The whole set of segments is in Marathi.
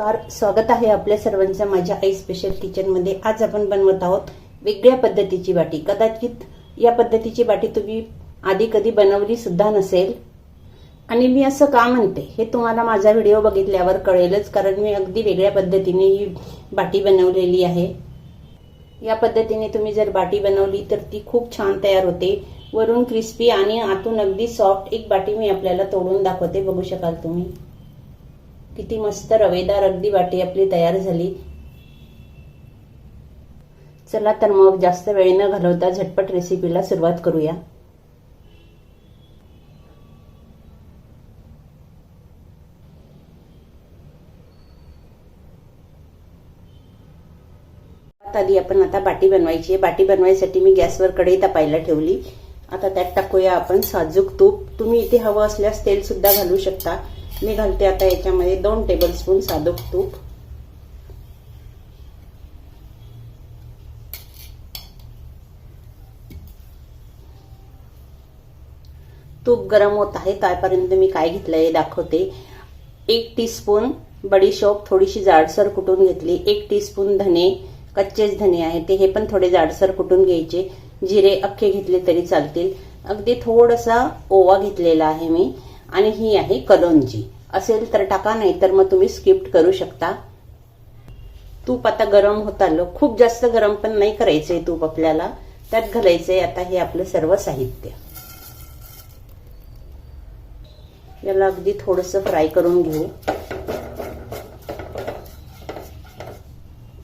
नमस्कार. स्वागत आहे आपल्या सर्वांचं माझ्या आई स्पेशल किचनमध्ये आज आपण बनवत आहोत वेगळ्या पद्धतीची बाटी कदाचित या पद्धतीची बाटी तुम्ही आधी कधी बनवली सुद्धा नसेल. आणि मी असं का म्हणते? हे तुम्हाला माझा व्हिडिओ बघितल्यावर कळेलच कारण मी अगदी वेगळ्या पद्धतीने ही बाटी बनवलेली आहे. या पद्धतीने तुम्ही जर बाटी बनवली तर ती खूप छान तयार होते. वरून क्रिस्पी आणि आतून अगदी सॉफ्ट एक बाटी मी आपल्याला तोडून दाखवते. बघू शकाल तुम्ही. किती मस्त रवेदार अगदी वाटी आपली तयार झाली. चला तर मग जास्त वेळ न घालवता झटपट रेसिपीला सुरुवात करूया. आधी आपण आता बाटी बनवायची आहे. बाटी बनवायसाठी मी गॅसवर कढई तापायला ठेवली. आता त्यात टाकूया आपण साजूक तूप. तुम्ही इथे हवं असल्यास तेल सुद्धा घालू शकता. मी घालते आता याच्यामध्ये. दोन टेबलस्पून साधूक तूप. तूप गरम होत आहे. त्यापर्यंत मी काय घेतलंय दाखवते. एक टीस्पून बडीशोप थोडीशी जाडसर कुटून घेतली. एक टीस्पून धने कच्चेच धने आहे ते. हे पण थोडे जाडसर कुटून घ्यायचे. जिरे अख्खे घेतले तरी चालतील. अगदी थोडासा ओवा घेतलेला आहे मी. आणि ही आहे कलोंजी. असेल तर टाका नाही तर मग तुम्ही स्किप्ट करू शकता. तूप आता गरम होत आलं. खूप जास्त गरम पण नाही करायचंय तूप आपल्याला. त्यात घालायचंय आता हे आपलं सर्व साहित्य. याला अगदी थोडस फ्राय करून घेऊ.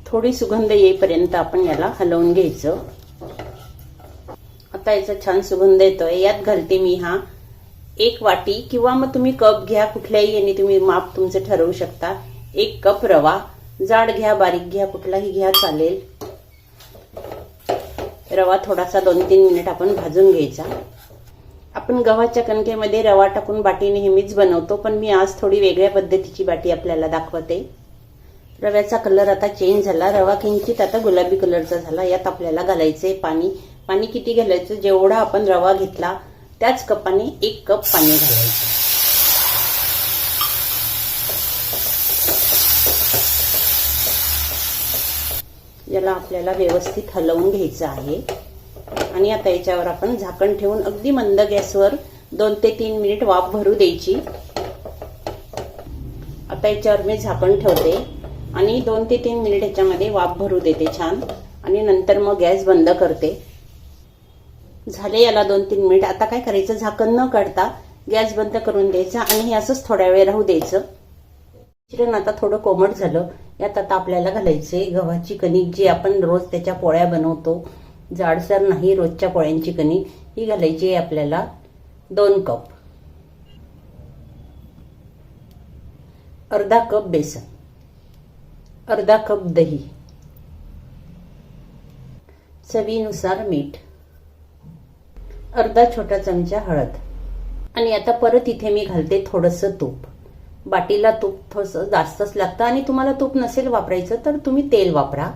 थोडी सुगंध येईपर्यंत आपण याला हलवून घ्यायचं. आता याचा छान सुगंध येतोय. यात घालते मी हा एक वाटी किंवा मग तुम्ही कप घ्या कुठल्याही याने तुम्ही माप तुमचं ठरवू शकता. एक कप रवा जाड घ्या बारीक घ्या कुठलाही घ्या चालेल. रवा थोडासा दोन तीन मिनिट आपण भाजून घ्यायचा. आपण गव्हाच्या कणकेमध्ये रवा टाकून बाटी नेहमीच बनवतो पण मी आज थोडी वेगळ्या पद्धतीची बाटी आपल्याला दाखवते. रव्याचा कलर आता चेंज झाला. रवा किंचित आता गुलाबी कलरचा झाला. यात आपल्याला घालायचंय पाणी. पाणी किती घालायचं? जेवढा आपण रवा घेतला त्याच कपाने एक कप पाणी घालायचं. याला आपल्याला व्यवस्थित हलवून घ्यायचं आहे. आणि आता याच्यावर आपण झाकण ठेवून अगदी मंद गॅसवर दोन ते तीन मिनिट वाफ भरू द्यायची. आता याच्यावर मी झाकण ठेवते. आणि दोन ते तीन मिनिट याच्यामध्ये वाफ भरू देते छान. आणि नंतर मग गॅस बंद करते. झाले याला दोन तीन मिनिट. आता काय करायचं? झाकण न काढता गॅस बंद करून द्यायचा आणि हे असंच थोड्या वेळ राहू द्यायचं. मिश्रण आता थोडं कोमट झालं. यात आता आपल्याला घालायचे गव्हाची कणिक जी आपण रोज त्याच्या पोळ्या बनवतो. जाडसर नाही रोजच्या पोळ्यांची कणिक ही घालायची आहे आपल्याला दोन कप. अर्धा कप बेसन. अर्धा कप दही. चवीनुसार मीठ. अर्धा छोटा चमचा हळद. आणि आता परत इथे मी घालते थोडंसं तूप. बाटीला तूप थोडंसं जास्तच लागतं आणि तुम्हाला तूप नसेल वापरायचं तर तुम्ही तेल वापरा.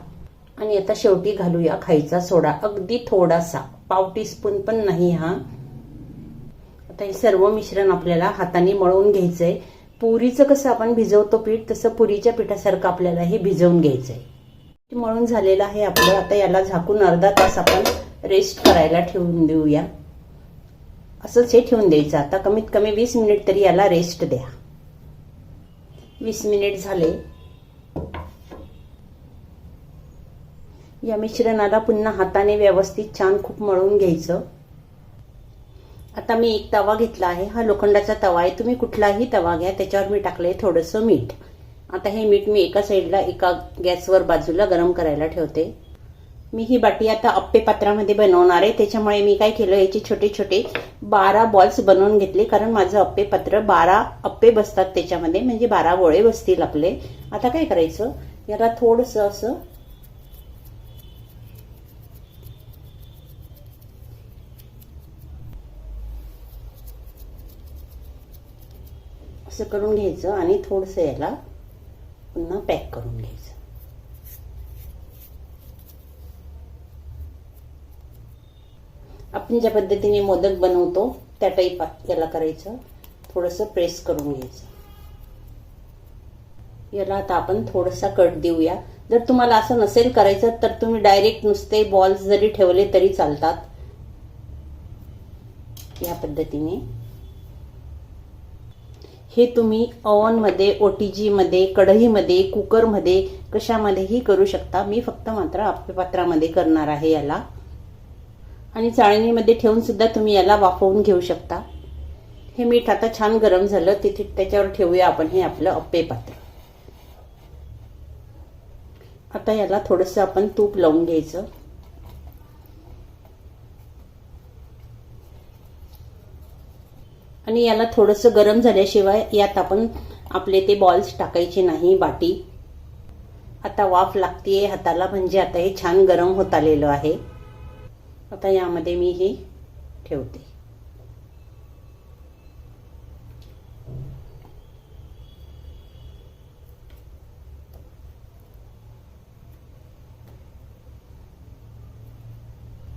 आणि आता शेवटी घालूया खायचा सोडा अगदी थोडासा. पाव टीस्पून पण नाही हा. आता हे सर्व मिश्रण आपल्याला हाताने मळून घ्यायचंय. पुरीचं कसं आपण भिजवतो पीठ तसं पुरीच्या पिठासारखं आपल्याला हे भिजवून घ्यायचंय. मळून झालेलं आहे आपलं. आता याला झाकून अर्धा तास आपण रेस्ट करायला ठेवून देऊया. असंच हे ठेवून द्यायचं. आता कमीत कमी वीस मिनिट तरी याला रेस्ट द्या. वीस मिनिट झाले. या मिश्रणाला पुन्हा हाताने व्यवस्थित छान खूप मळून घ्यायचं. आता मी एक तवा घेतला आहे. हा लोखंडाचा तवा आहे. तुम्ही कुठलाही तवा घ्या. त्याच्यावर मी टाकलंय थोडंसं मीठ. आता हे मीठ मी एका साईडला एका गॅसवर बाजूला गरम करायला ठेवते. मी ही बाटी आता अप्पे पात्रामध्ये बनवणार आहे. त्याच्यामुळे मी काय केलं याचे छोटे छोटे बारा बॉल्स बनवून घेतले. कारण माझं अप्पे पात्र बारा अप्पे बसतात त्याच्यामध्ये. म्हणजे बारा गोळे बसतील आपले. आता काय करायचं? याला थोडस असं असं करून घ्यायचं आणि थोडंसं याला पुन्हा पॅक करून घ्यायचं. आपण ज्या पद्धतीने मोदक बनवतो त्या टाईप याला करायचं. थोडंसं प्रेस करून घ्यायचं. याला आता आपण थोडासा कट देऊया. जर तुम्हाला असं नसेल करायचं तर तुम्ही डायरेक्ट नुसते बॉल्स जरी ठेवले तरी चालतात. या पद्धतीने. हे तुम्ही ओव्हनमध्ये ओटीजीमध्ये कढईमध्ये कुकरमध्ये कशामध्येही करू शकता. मी फक्त मात्र आपल्या पात्रामध्ये करणार आहे याला. आणि चाळणीमध्ये ठेवून सुद्धा तुम्ही याला वाफवून घेऊ शकता. हे मीठ आता छान गरम झालं तिथे त्याच्यावर ठेवूया आपण हे आपलं अप्पे पात्र. आता याला थोडस आपण तूप लावून घ्यायचं. आणि याला थोडस गरम झाल्याशिवाय यात आपण आपले ते बॉल्स टाकायचे नाही बाटी आता वाफ लागतीये हाताला म्हणजे आता हे छान गरम होत आलेलं आहे. आता यामध्ये मी हे ठेवते.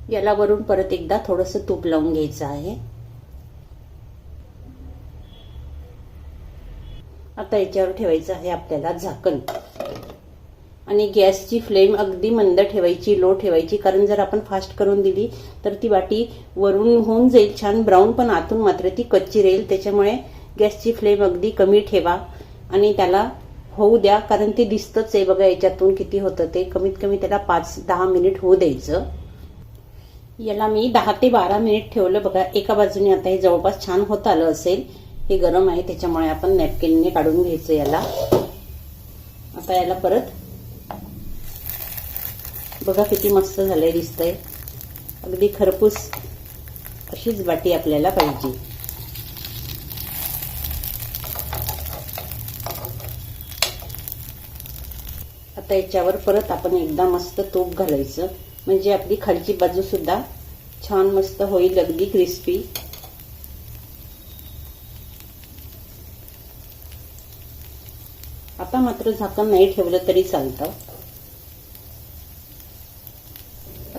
याला वरून परत एकदा थोडस तूप लावून घ्यायचं आहे. आता याच्यावर ठेवायचं आहे आपल्याला झाकण. आणि गॅसची फ्लेम अगदी मंद ठेवायची लो ठेवायची. कारण जर आपण फास्ट करून दिली तर ती वाटी वरून होऊन जाईल छान. ब्राऊन पण आतून मात्र ती कच्ची राहील. त्याच्यामुळे गॅसची फ्लेम अगदी कमी ठेवा. आणि त्याला होऊ द्या कारण ते दिसतच आहे बघा याच्यातून किती होतं ते. कमीत कमी त्याला पाच दहा मिनिट होऊ द्यायचं. याला मी दहा ते बारा मिनिट ठेवलं. बघा एका बाजूने आता हे जवळपास छान होत आलं असेल. हे गरम आहे त्याच्यामुळे आपण नॅपकिनने काढून घ्यायचं याला. आता याला परत बघा किती मस्त झालंय दिसतंय. अगदी खरपूस अशीच बाटी आपल्याला पाहिजे. आता याच्यावर परत आपण एकदा मस्त तूप घालायचं. म्हणजे आपली खालची बाजू सुद्धा छान मस्त होईल अगदी क्रिस्पी आता मात्र झाकण नाही ठेवलं तरी चालतं.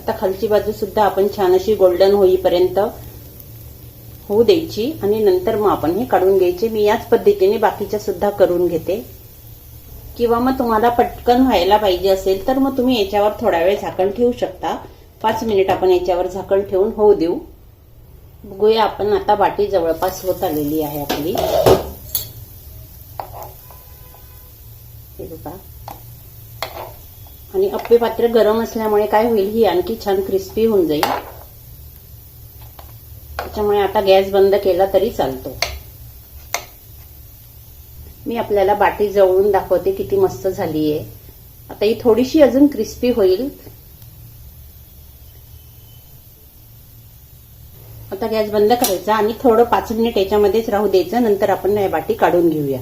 आता खालची बाजू सुद्धा आपण छान अशी गोल्डन होईपर्यंत होऊ द्यायची आणि नंतर मग आपण हे काढून घ्यायचे. मी याच पद्धतीने बाकीच्या सुद्धा करून घेते. किंवा मग तुम्हाला पटकन व्हायला पाहिजे असेल तर मग तुम्ही याच्यावर थोडा वेळ झाकण ठेवू शकता. पाच मिनिट आपण याच्यावर झाकण ठेवून होऊ देऊ. बघूया आपण आता बाटी जवळपास होत आलेली आहे आपली. हे बघा. आणि अप्पे पात्र गरम असल्यामुळे काय होईल? ही आणखी छान क्रिस्पी होऊन जाईल. त्याच्यामुळे आता गॅस बंद केला तरी चालतो. मी आपल्याला बाटी जवळून दाखवते किती मस्त झाली आहे आता ही थोडीशी अजून क्रिस्पी होईल. आता गॅस बंद करायचा आणि थोडं पाच मिनिट याच्यामध्येच राहू द्यायचं. नंतर आपण बाटी काढून घेऊया.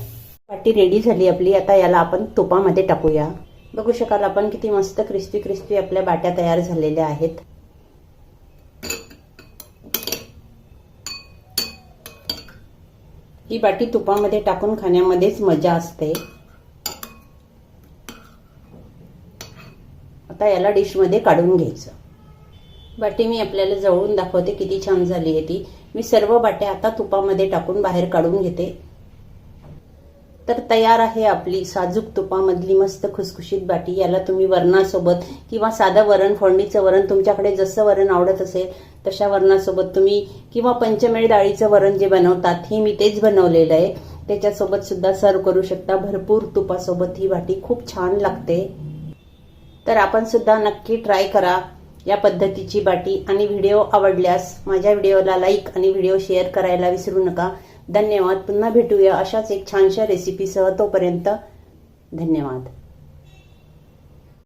बाटी रेडी झाली आपली. आता याला आपण तुपामध्ये टाकूया. बघू शकाल आपण किती मस्त क्रिस्पी क्रिस्पी आपल्या बाट्या तयार झालेल्या आहेत. ही बाटी तुपामध्ये टाकून खाण्यामध्येच मजा असते. आता याला डिशमध्ये काढून घ्यायचं. बाटी मी आपल्याला जवळून दाखवते किती छान झाली आहे ती. मी सर्व बाट्या आता तुपामध्ये टाकून बाहेर काढून घेते. तर तयार आहे आपली साजूक तुपामधली मस्त खुसखुशीत बाटी. याला तुम्ही वरणासोबत किंवा साधं वरण फोडणीचं वरण तुमच्याकडे जसं वरण आवडत असेल तशा वरणासोबत तुम्ही किंवा पंचमेळ डाळीचं वरण जे बनवतात हे मी तेच बनवलेलं आहे. त्याच्यासोबत सुद्धा सर्व करू शकता. भरपूर तुपासोबत ही बाटी खूप छान लागते. तर आपण सुद्धा नक्की ट्राय करा या पद्धतीची बाटी. आणि व्हिडिओ आवडल्यास माझ्या व्हिडिओला लाईक आणि व्हिडिओ शेअर करायला विसरू नका. धन्यवाद. पुन्हा भेटूया. अशाच एक छानशा रेसिपीसह तोपर्यंत धन्यवाद.